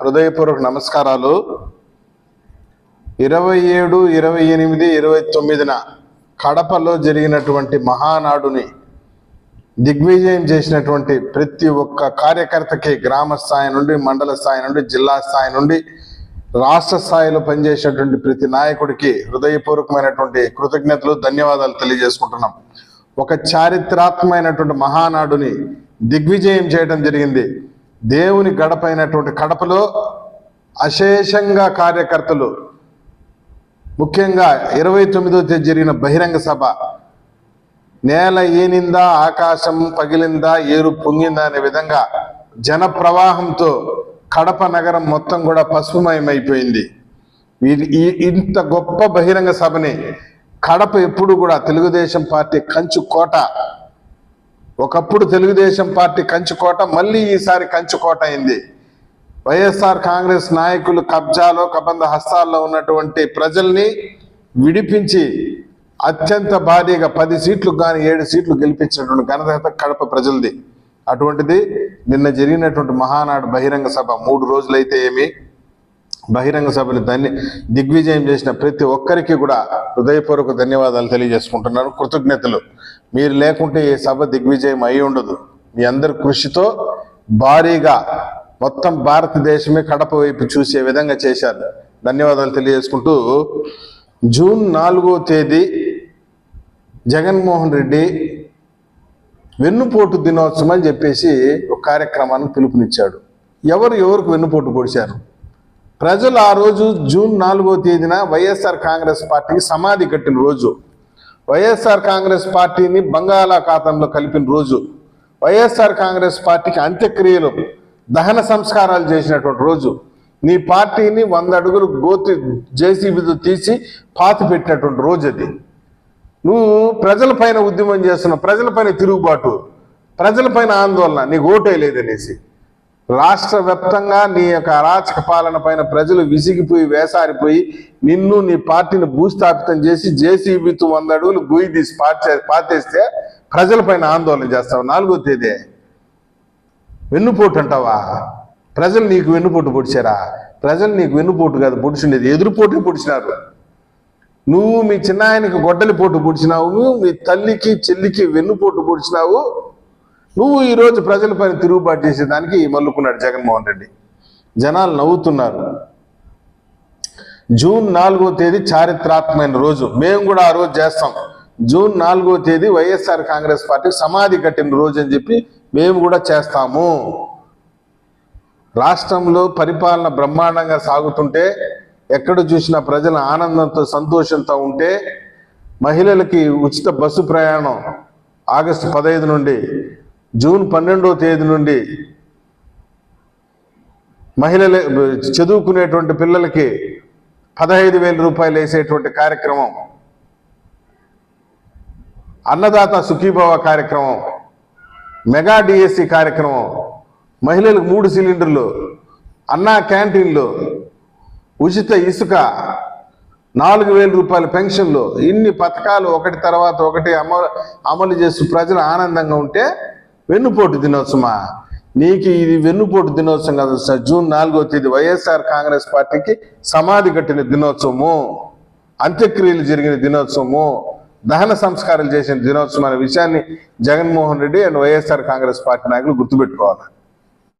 హృదయపూర్వక నమస్కారాలు. ఇరవై ఏడు ఇరవై ఎనిమిది ఇరవై తొమ్మిదిన కడపలో జరిగినటువంటి మహానాడుని దిగ్విజయం చేసినటువంటి ప్రతి ఒక్క కార్యకర్తకి గ్రామ స్థాయి నుండి మండల స్థాయి నుండి జిల్లా స్థాయి నుండి రాష్ట్ర స్థాయిలో పనిచేసినటువంటి ప్రతి నాయకుడికి హృదయపూర్వకమైనటువంటి కృతజ్ఞతలు ధన్యవాదాలు తెలియజేసుకుంటున్నాం. ఒక చారిత్రాత్మకమైనటువంటి మహానాడుని దిగ్విజయం చేయడం జరిగింది. దేవుని గడపైనటువంటి కడపలో అశేషంగా కార్యకర్తలు ముఖ్యంగా ఇరవై తొమ్మిదో తేదీ జరిగిన బహిరంగ సభ. నేల ఏనిందా ఆకాశం పగిలిందా ఏరు పొంగిందా అనే విధంగా జన ప్రవాహంతో కడప నగరం మొత్తం కూడా పసుపుమయమైపోయింది. వీరి ఈ ఇంత గొప్ప బహిరంగ సభని కడప ఎప్పుడు కూడా తెలుగుదేశం పార్టీ కంచు కోట ఒకప్పుడు తెలుగుదేశం పార్టీ కంచుకోట మళ్ళీ ఈసారి కంచుకోట అయింది. వైఎస్ఆర్ కాంగ్రెస్ నాయకులు కబ్జాలో కబంధ హస్తాల్లో ఉన్నటువంటి ప్రజల్ని విడిపించి అత్యంత భారీగా పది సీట్లు కానీ ఏడు సీట్లు గెలిపించినటువంటి ఘనత కడప ప్రజలది. అటువంటిది నిన్న జరిగినటువంటి మహానాడు బహిరంగ సభ. మూడు రోజులైతే ఏమి బహిరంగ సభని ధన్య దిగ్విజయం చేసిన ప్రతి ఒక్కరికి కూడా హృదయపూర్వక ధన్యవాదాలు తెలియజేసుకుంటున్నాను కృతజ్ఞతలు. మీరు లేకుంటే ఈ సభ దిగ్విజయం అయి ఉండదు. మీ అందరి కృషితో భారీగా మొత్తం భారతదేశమే కడప వైపు చూసే విధంగా చేశారు. ధన్యవాదాలు తెలియజేసుకుంటూ జూన్ నాలుగో తేదీ జగన్మోహన్ రెడ్డి వెన్నుపోటు దినోత్సవం అని చెప్పేసి ఒక కార్యక్రమాన్ని పిలుపునిచ్చాడు. ఎవరు ఎవరికి వెన్నుపోటు పొడిచారు? ప్రజలు ఆ రోజు జూన్ నాలుగో తేదీన వైఎస్ఆర్ కాంగ్రెస్ పార్టీకి సమాధి కట్టిన రోజు. వైఎస్ఆర్ కాంగ్రెస్ పార్టీని బంగాళాఖాతంలో కలిపిన రోజు. వైఎస్ఆర్ కాంగ్రెస్ పార్టీకి అంత్యక్రియలు దహన సంస్కారాలు చేసినటువంటి రోజు. నీ పార్టీని వంద అడుగులు గోతి జేసీబీతో తీసి పాతి పెట్టినటువంటి రోజు అది. నువ్వు ప్రజలపైన ఉద్యమం చేస్తున్నావు ప్రజలపైన తిరుగుబాటు ప్రజలపైన ఆందోళన నీకు ఓటే లేదనేసి. రాష్ట్ర వ్యాప్తంగా నీ యొక్క అరాచక పాలన పైన ప్రజలు విసిగిపోయి వేసారిపోయి నిన్ను నీ పార్టీని భూస్థాపితం చేసి జేసీబీతో వంద అడుగులు గుయి తీసి పాటే పాతేస్తే ప్రజలపైన ఆందోళన చేస్తావు. నాలుగో తేదీ. వెన్నుపోటు అంటావా? ప్రజలు నీకు వెన్నుపోటు పొడిచారా? ప్రజలు నీకు వెన్నుపోటు కాదు పొడిచిండేది. ఎదురుపోటు పొడిచినారు. నువ్వు మీ చిన్నాయనకి గొడ్డలి పోటు పొడిచినావు. మీ తల్లికి చెల్లికి వెన్నుపోటు పొడిచినావు. నువ్వు ఈరోజు ప్రజలపైన తిరుగుబాటు చేసేదానికి మల్లుకున్నాడు జగన్మోహన్ రెడ్డి. జనాలు నవ్వుతున్నారు. జూన్ నాలుగో తేదీ చారిత్రాత్మకమైన రోజు. మేము కూడా ఆ రోజు చేస్తాం. జూన్ నాలుగో తేదీ వైఎస్ఆర్ కాంగ్రెస్ పార్టీకి సమాధి కట్టిన రోజు అని చెప్పి మేము కూడా చేస్తాము. రాష్ట్రంలో పరిపాలన బ్రహ్మాండంగా సాగుతుంటే ఎక్కడ చూసినా ప్రజల ఆనందంతో సంతోషంతో ఉంటే మహిళలకి ఉచిత బస్సు ప్రయాణం ఆగస్టు పదహైదు నుండి జూన్ పన్నెండవ తేదీ నుండి మహిళలు చదువుకునేటువంటి పిల్లలకి పదహైదు వేల రూపాయలు వేసేటువంటి కార్యక్రమం. అన్నదాత సుఖీభవ కార్యక్రమం. మెగా డిఎస్సి కార్యక్రమం. మహిళలకు మూడు సిలిండర్లు అన్నా క్యాంటీన్లు ఉచిత ఇసుక నాలుగు వేల రూపాయల పెన్షన్లు ఇన్ని పథకాలు ఒకటి తర్వాత ఒకటి అమలు అమలు చేస్తూ ప్రజలు ఆనందంగా ఉంటే వెన్నుపోటు దినోత్సవమా? నీకు ఇది వెన్నుపోటు దినోత్సవం కదా సార్. జూన్ నాలుగో తేదీ వైఎస్ఆర్ కాంగ్రెస్ పార్టీకి సమాధి కట్టిన దినోత్సవము. అంత్యక్రియలు జరిగిన దినోత్సవము. దహన సంస్కారాలు చేసిన దినోత్సవం అనే విషయాన్ని Jaganmohan Reddy and YSR Congress party నాయకులు గుర్తుపెట్టుకోవాలి.